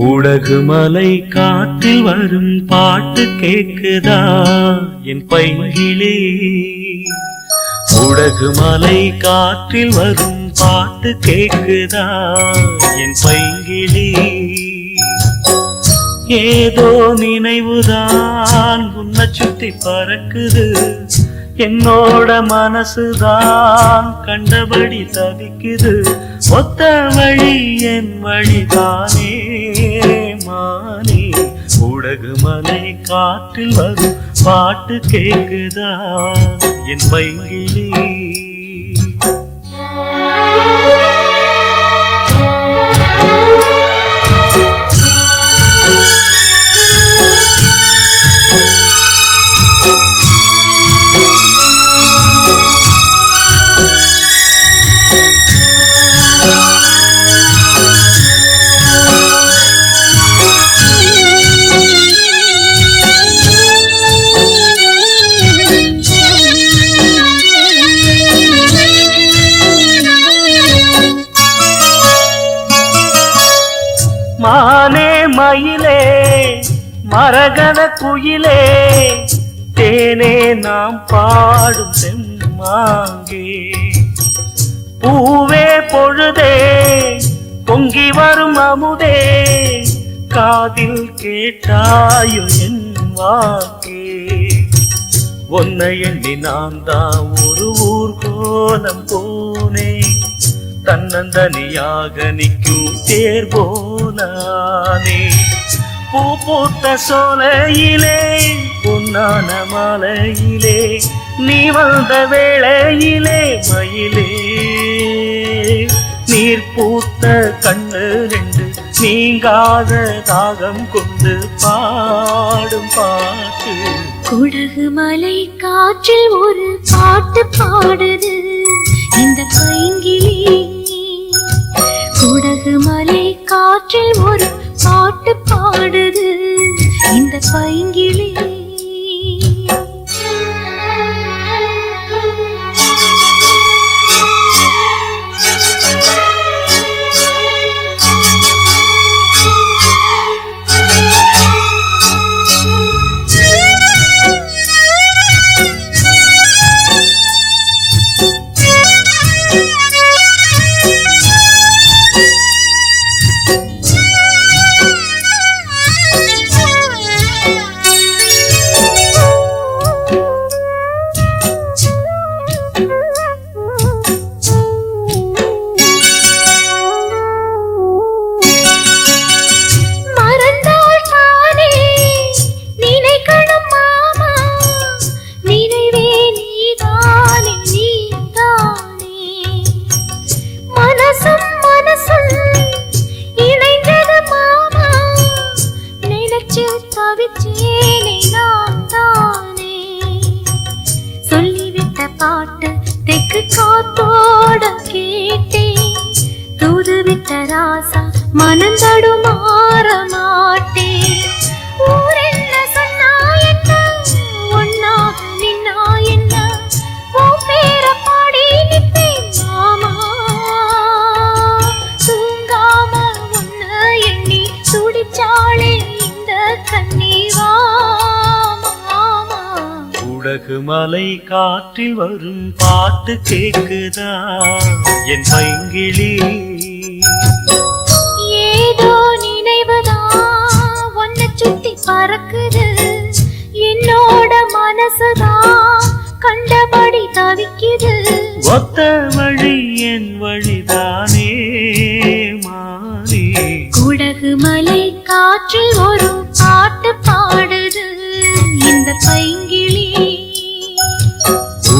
குடகு மலை காற்றில் வரும் பாட்டு கேக்குதா? என் பைங்கிலே குடகு மலை காற்றில் வரும் பாட்டு கேக்குதா? என் பைங்கிலே ஏதோ நினைவுதான் உன்னை சுத்தி பறக்குது. என்னோட மனசுதான் கண்டபடி தவிக்குது. ஒத்த வழி என் வழிதானே மானே. உடகு மலை காற்றில் வரும் பாட்டு கேக்குதா? என் பைங்கிலே மயிலே மரகத குயிலே தேனே நாம் பாடும் செம்மாங்கே. பூவே பொழுதே பொங்கி வரும் அமுதே காதில் கேட்டாயோ என் வாக்கே. உன்னை எண்ணி நான் தான் ஒரு ஊர் கோலம் போனேன். தன்னந்தனியாக நிற்கும் தேர் போலானே பூ பூத்த சோலையிலே பொன்னான மாலையிலே நீ வந்த வேளையிலே மயிலே. நீர் பூத்த கண்ணு ரெண்டு நீங்காத தாகம் கொண்டு பாடும் பாட்டு. குடகு மலை காற்றில் ஒரு பாட்டு பாடுது. இந்த பைங்கிளி குடகு மலை காற்றில் ஒரு பாட்டு பாட்டு தெக்கு காத்தோட கேட்டேன். தூது விட்ட ராசா மனம் தடுமாற மாட்டேன். உடகு மலை காற்றில் வரும் பாட்டு கேக்குதா? என் பைங்கிளி. ஏதோ நினைவுதான் உன்னை சுத்தி பறக்குது. என்னோட மனசுதான் கண்டபடி தவிக்குது. ஒத்த வழி என் வழிதானே மானே. குடகு மலை காற்றில் ஒரு பாட்டு பாடுது